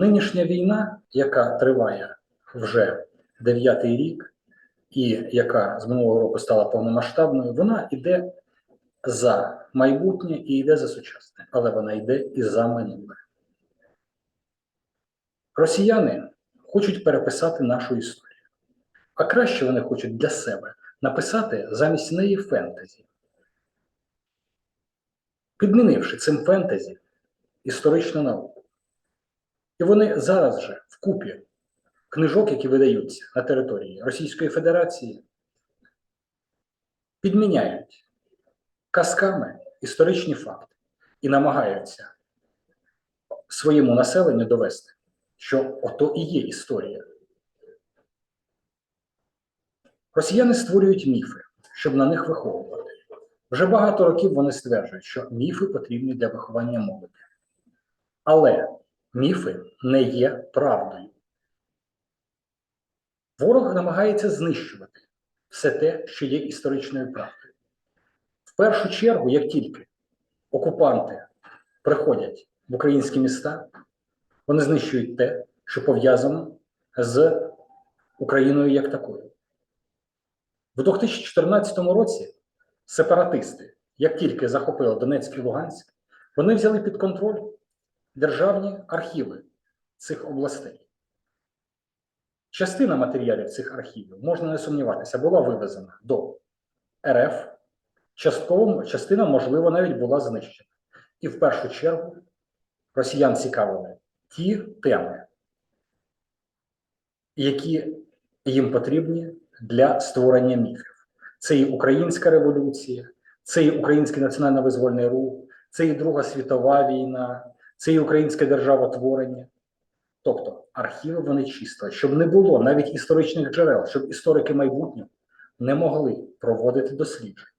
Нинішня війна, яка триває вже дев'ятий рік, і яка з минулого року стала повномасштабною, вона йде за майбутнє і йде за сучасне, але вона йде і за минуле. Росіяни хочуть переписати нашу історію, а краще вони хочуть для себе написати замість неї фентезі, підмінивши цим фентезі історичну науку. І вони зараз же вкупі книжок, які видаються на території Російської Федерації, підміняють казками історичні факти і намагаються своєму населенню довести, що ото і є історія. Росіяни створюють міфи, щоб на них виховувати. Вже багато років вони стверджують, що міфи потрібні для виховання молоді. Але міфи не є правдою. Ворог намагається знищувати все те, що є історичною правдою. В першу чергу, як тільки окупанти приходять в українські міста, вони знищують те, що пов'язано з Україною як такою. В 2014 році сепаратисти, як тільки захопили Донецьк і Луганськ, вони взяли під контроль державні архіви цих областей. Частина матеріалів цих архівів, можна не сумніватися, була вивезена до РФ, частково, частина, можливо, навіть була знищена. І в першу чергу росіян цікавили ті теми, які їм потрібні для створення міфів. Це і Українська революція, це і Український національно-визвольний рух, це і Друга світова війна, це і українське державотворення. Тобто архіви вони чисто, щоб не було навіть історичних джерел, щоб історики майбутнього не могли проводити дослідження,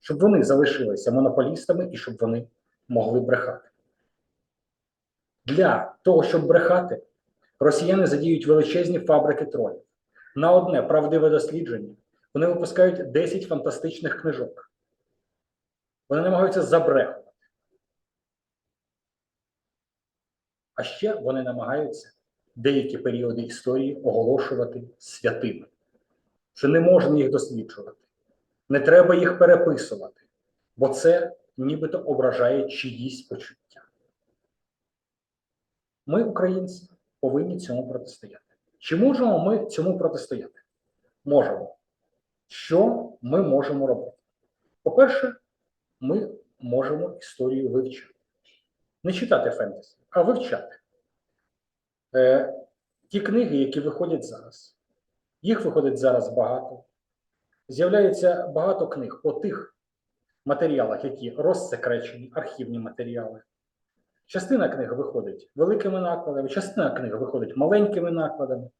щоб вони залишилися монополістами і щоб вони могли брехати. Для того, щоб брехати, росіяни задіють величезні фабрики тролів. На одне правдиве дослідження вони випускають 10 фантастичних книжок. Вони намагаються забрехувати. А ще вони намагаються деякі періоди історії оголошувати святими, що не можна їх досліджувати, не треба їх переписувати, бо це нібито ображає чиїсь почуття. Ми, українці, повинні цьому протистояти. Чи можемо ми цьому протистояти? Можемо. Що ми можемо робити? По-перше, ми можемо історію вивчити. Не читати фентезі, а вивчати. Е, ті книги, які виходять зараз, їх виходить зараз багато. З'являється багато книг по тих матеріалах, які розсекречені, архівні матеріали. Частина книг виходить великими накладами, частина книг виходить маленькими накладами,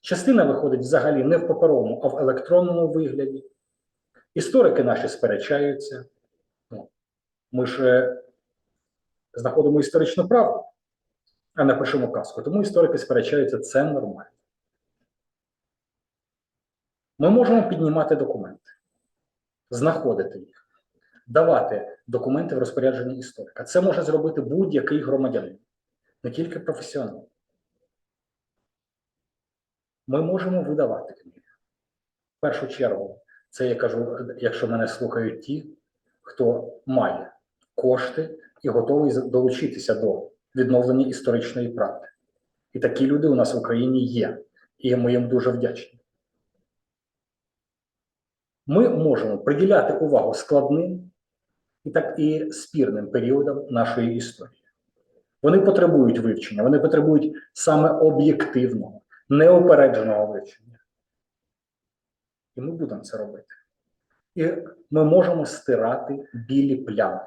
частина виходить взагалі не в паперовому, а в електронному вигляді. Історики наші сперечаються. Ну, Ми ж е, знаходимо історичну правду, а не пишемо казку. Тому історики сперечаються, це нормально. Ми можемо піднімати документи, знаходити їх, давати документи в розпорядженні історика. Це може зробити будь-який громадянин, не тільки професіонал. Ми можемо видавати книги. В першу чергу, це я кажу, якщо мене слухають ті, хто має кошти і готовий долучитися до відновлення історичної правди. І такі люди у нас в Україні є, і ми їм дуже вдячні. Ми можемо приділяти увагу складним і так і спірним періодам нашої історії. Вони потребують вивчення, вони потребують саме об'єктивного, неопередженого вивчення. І ми будемо це робити. І ми можемо стирати білі плями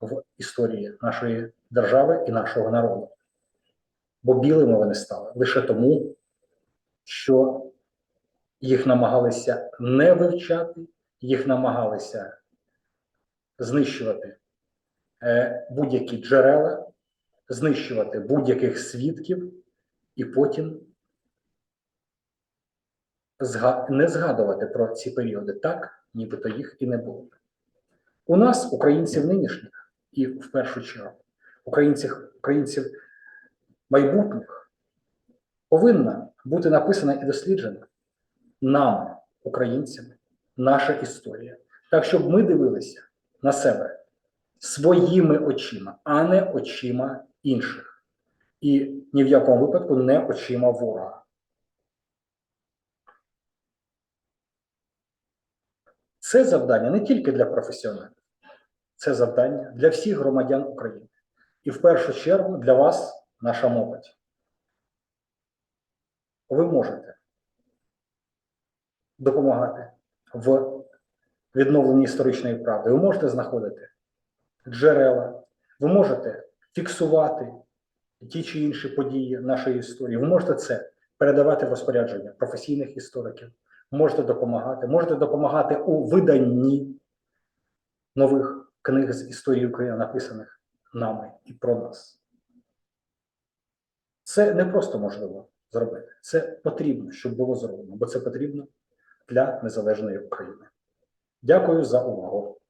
в історії нашої держави і нашого народу. Бо білими вони стали лише тому, що їх намагалися не вивчати, їх намагалися знищувати е, будь-які джерела, знищувати будь-яких свідків, і потім не згадувати про ці періоди так, нібито їх і не було. У нас, українців нинішніх, і в першу чергу, українців, українців майбутніх повинна бути написана і досліджена нами, українцями, наша історія. Так, щоб ми дивилися на себе своїми очима, а не очима інших. І ні в якому випадку не очима ворога. Це завдання не тільки для професіоналів, це завдання для всіх громадян України. І в першу чергу для вас, наша молодь. Ви можете допомагати в відновленні історичної правди. Ви можете знаходити джерела, ви можете фіксувати ті чи інші події нашої історії. Ви можете це передавати в розпорядження професійних істориків, можете допомагати, можете допомагати у виданні нових книг з історії України, написаних нами і про нас. Це не просто можливо зробити, це потрібно, щоб було зроблено, бо це потрібно для незалежної України. Дякую за увагу.